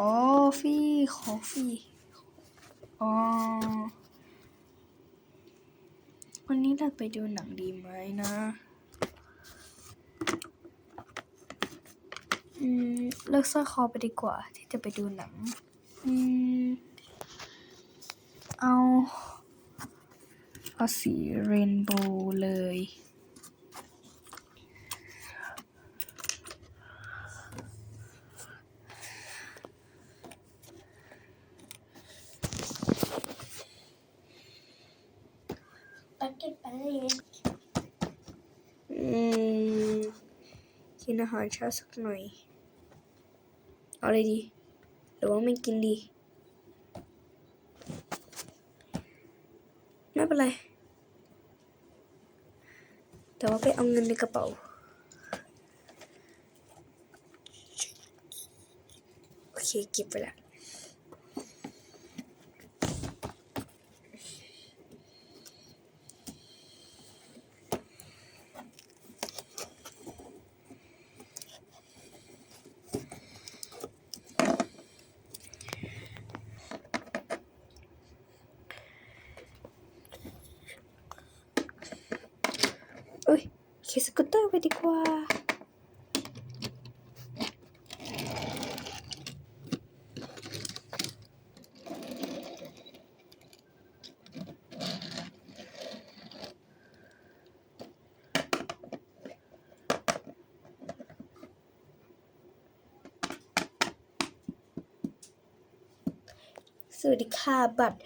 อฟี่คอฟฟี่อ๋อวันนี้เราไปดูหนังดีไหมนะ อืม เลิกสร้อคอไปดีกว่า ที่จะไปดูหนัง อืม เอา เอาสีเรนโบว์เลย กเก็ตไปอืมกินอาหารเช้าสักหน่อย เอาอะไรดีหรือว่าไม่กินดี ไม่เป็นไร แต่ว่าไปเอาเงินในกระเป๋าโอเคเก็บไปและ อุ้ยขี่สกูตเตอร์ไปดีกว่า สวัสดีค่ะ บัตร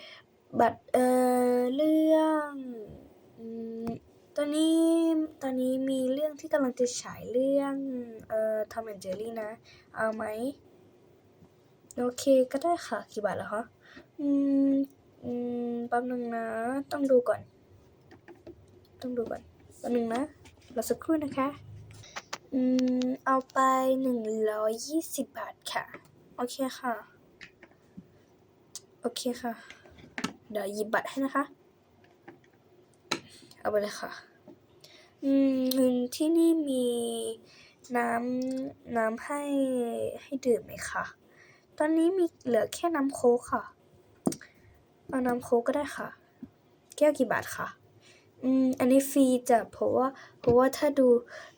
บัตร เอ่อ เรื่อง อืมตอนนี้ตอนนี้มีเรื่องที่กำลังจะฉายเรื่องเอ่อทอมแอนเจอรี่นะ เอาไหม โอเคก็ได้ค่ะ กี่บาทแล้วคะอืม อืมแป๊บนึงนะ ต้องดูก่อน ต้องดูก่อนแป๊บนึงนะรอสักครู่นะคะ อืม เอาไปหนึ่งร้อยยี่สิบบาทค่ะ โอเคค่ะ โอเคค่ะ เดี๋ยวหยิบบัตรให้นะคะ เอาไปเลยค่ะ อืมที่นี่มีน้ำน้ำให้ให้ดื่มไหมคะ ตอนนี้มีเหลือแค่น้ำโค้กค่ะ เอาน้ำโค้กก็ได้ค่ะ แก้วกี่บาทคะอืมอันนี้ฟรีจ้ะเพราะว่าเพราะว่าถ้าดู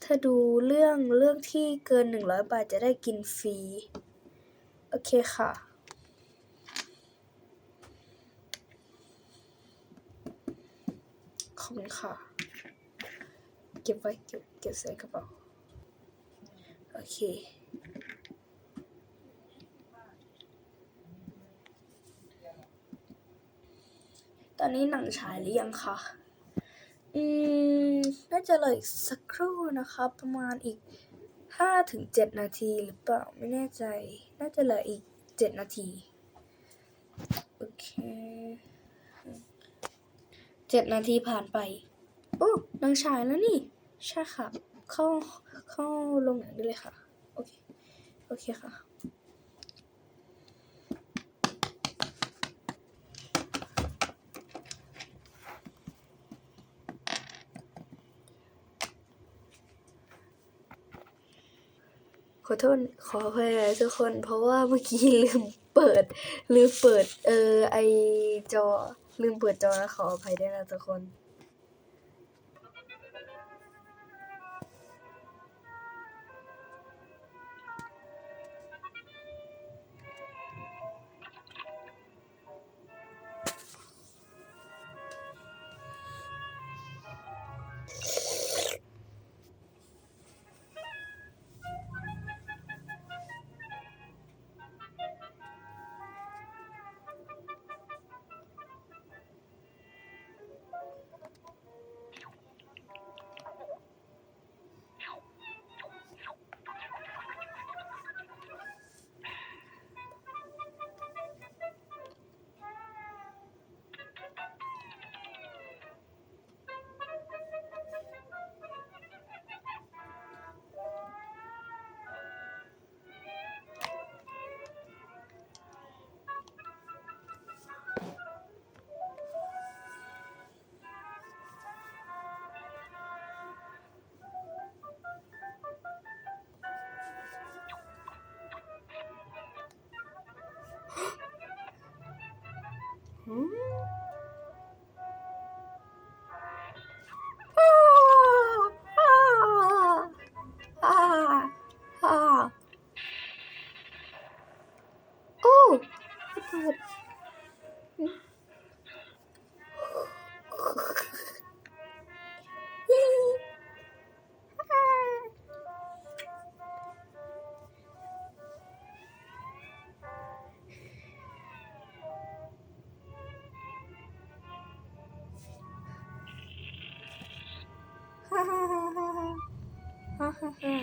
ถ้าดูเรื่องเรื่องที่เกินหนึ่งร้อยบาทจะได้กินฟรี โอเคค่ะขอบคุณค่ะ เก็บไว้เก็บเก็บใส่กระเป๋าโอเคตอนนี้หนังฉายหรือยังคะอืมน่าจะเหลยสักครู่นะคะ ประมาณอีกห้าถึงเจ็ดนาทีหรือเปล่าไม่แน่ใจ น่าจะเหลืออีกเจ็ดนาทีโอเคเจ็ดนาทีผ่านไป อ้หนังฉายแล้วนี่ ใช่ค่ะ เข้าเข้าลงหนังได้เลยค่ะ โอเค โอเคค่ะ ขอโทษ ขออภัยทุกคน เพราะว่าเมื่อกี้ลืมเปิด ลืมเปิด เออ ไอจอ ลืมเปิดจอนะขออภัยด้วยนะทุกคน หืมอ้าอ้า อ้าอ้